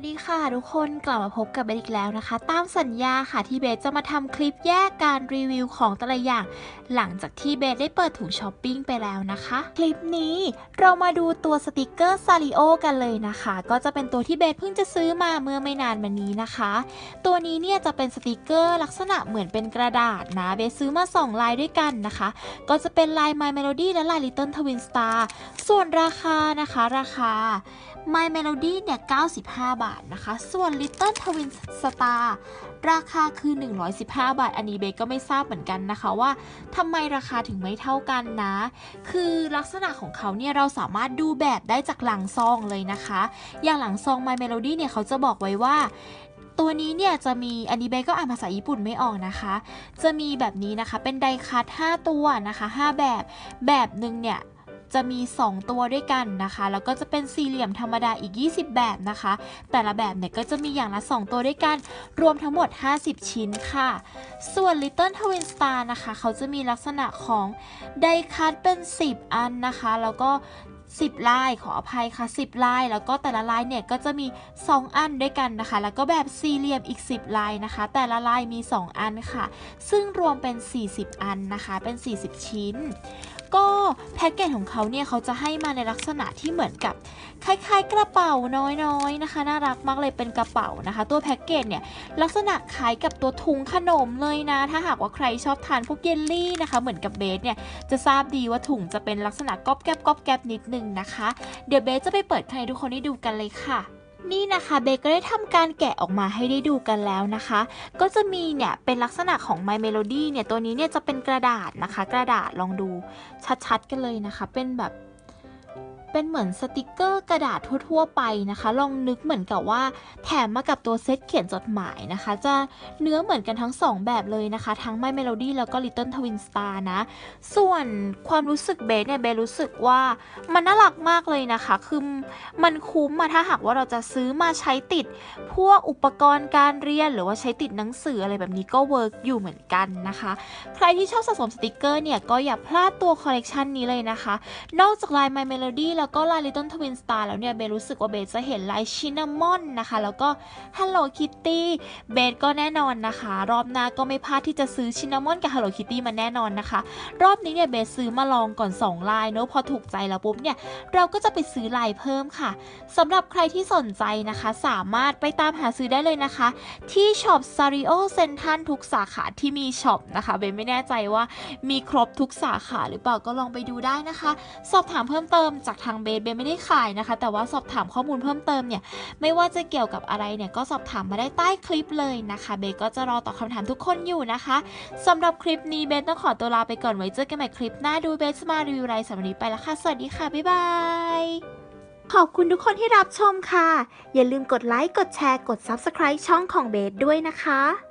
วัสดีค่ะทุกคนกลับมาพบกับเบสอีกแล้วนะคะ ตามสัญญาค่ะที่เบสจะมาทำคลิปแยกการรีวิวของแต่ละอย่าง หลังจากที่เบสได้เปิดถุงช้อปปิ้งไปแล้วนะคะ คลิปนี้เรามาดูตัวสติกเกอร์ซาริโอกันเลยนะคะ ก็จะเป็นตัวที่เบสเพิ่งจะซื้อมาเมื่อไม่นานมานี้นะคะ ตัวนี้เนี่ยจะเป็นสติกเกอร์ลักษณะเหมือนเป็นกระดาษนะเบสซื้อมา 2 ลายด้วยกันนะคะ ก็จะเป็นลาย My Melody และลาย Little Twin Star ส่วนราคานะคะราคา My Melody เนี่ย95 บาทนะคะ ส่วน Little Twin Star ราคาคือ 115 บาท อันนี้เบก็ไม่ทราบเหมือนกันนะคะว่าทำไมราคาถึงไม่เท่ากันนะ คือลักษณะของเขาเนี่ยเราสามารถดูแบบได้จากหลังซองเลยนะคะ อย่างหลังซอง My Melody เนี่ยเขาจะบอกไว้ว่าตัวนี้เนี่ยจะมีอันนี้เบก็อ่านภาษาญี่ปุ่นไม่ออกนะคะ จะมีแบบนี้นะคะเป็นไดคัท5ตัวนะคะ 5 แบบแบบหนึ่งเนี่ย จะมี 2 ตัวด้วยกันนะคะ แล้วก็จะเป็นสี่เหลี่ยมธรรมดาอีก 20 แบบนะคะ แต่ละแบบเนี่ยก็จะมีอย่างละ 2 ตัวด้วยกัน รวมทั้งหมด 50 ชิ้นค่ะ ส่วน Little Twin Star นะคะ เขาจะมีลักษณะของไดคัทเป็น 10 อันนะคะ แล้วก็10ลายขออภัยค่ะ 10ลาย แล้วก็แต่ละลายเนี่ยก็จะมี 2 อันด้วยกันนะคะ แล้วก็แบบสี่เหลี่ยมอีก 10ลายนะคะ แต่ละลายมี 2 อันค่ะ ซึ่งรวมเป็น 40 อันนะคะ เป็น 40 ชิ้น แพ็กเกจของเขาเนี่ยเขาจะให้มาในลักษณะที่เหมือนกับคล้ายๆ กระเป๋าน้อยๆนะคะ น่ารักมากเลยเป็นกระเป๋านะคะ ตัวแพ็กเกจเนี่ยลักษณะคล้ายกับตัวถุงขนมเลยนะ ถ้าหากว่าใครชอบทานพวกเยลลี่นะคะ เหมือนกับเบสเนี่ยจะทราบดีว่าถุงจะเป็นลักษณะก๊อบแก๊บก๊อบแก๊บนิดนึงนะคะ เดี๋ยวเบสจะไปเปิดให้ทุกคนได้ดูกันเลยค่ะ นี่นะคะเบก็ได้ทำการแกะออกมาให้ได้ดูกันแล้วนะคะ ก็จะมีเนี่ยเป็นลักษณะของ My Melody เนี่ยตัวนี้เนี่ยจะเป็นกระดาษนะคะ กระดาษลองดูชัดๆกันเลยนะคะ เป็นแบบ เป็นเหมือนสติกเกอร์กระดาษทั่ว ๆ ไปนะคะ ลองนึกเหมือนกับว่า แถมมากับตัวเซตเขียนจดหมายนะคะ จะเนื้อเหมือนกันทั้ง 2 แบบเลยนะคะ ทั้ง My Melody แล้วก็ Little Twin Star นะ ส่วนความรู้สึกเบสเนี่ยเบสรู้สึกว่ามันน่ารักมากเลยนะคะ คือมันคุ้มมาถ้าหากว่าเราจะซื้อมาใช้ติด พวกอุปกรณ์การเรียน หรือว่าใช้ติดหนังสืออะไรแบบนี้ก็เวิร์กอยู่เหมือนกันนะคะ ใครที่ชอบสะสมสติกเกอร์เนี่ยก็อย่าพลาดตัวคอลเลกชันนี้เลยนะคะ นอกจากลาย My Melody แล้วก็ลาย Little Twin Star แล้วเนี่ยเบรู้สึกว่าเบจะเห็นลายชินามอนนะคะ แล้วก็ Hello Kitty เบสก็แน่นอนนะคะ รอบหน้าก็ไม่พลาดที่จะซื้อชินามอนกับ Hello Kitty มาแน่นอนนะคะ รอบนี้เนี่ยเบซื้อมาลองก่อน 2 ลายเนอะพอถูกใจแล้วปุ๊บเนี่ยเราก็จะไปซื้อลายเพิ่มค่ะสำหรับใครที่สนใจนะคะ สามารถไปตามหาซื้อได้เลยนะคะ ที่ช็อป s a r i o Central ทุกสาขาที่มีช็อปนะคะเบไม่แน่ใจว่ามีครบทุกสาขาหรือเปล่าก็ลองไปดูได้นะคะ สอบถามเพิ่มเติมจากทางเบนเบนไม่ได้ขายนะคะ แต่ว่าสอบถามข้อมูลเพิ่มเติมเนี่ยไม่ว่าจะเกี่ยวกับอะไรเนี่ยก็สอบถามมาได้ใต้คลิปเลยนะคะ เบนก็จะรอตอบคำถามทุกคนอยู่นะคะสำหรับคลิปนี้เบนต้องขอตัวลาไปก่อนไว้เจอกันใหม่คลิปหน้าดูเบนจะมารีวิวไรสำหรับวันนี้ไปแล้วค่ะสวัสดีค่ะบ๊ายบายขอบคุณทุกคนที่รับชมค่ะ อย่าลืมกดไลค์ กดแชร์ กด Subscribe ช่องของเบสด้วยนะคะ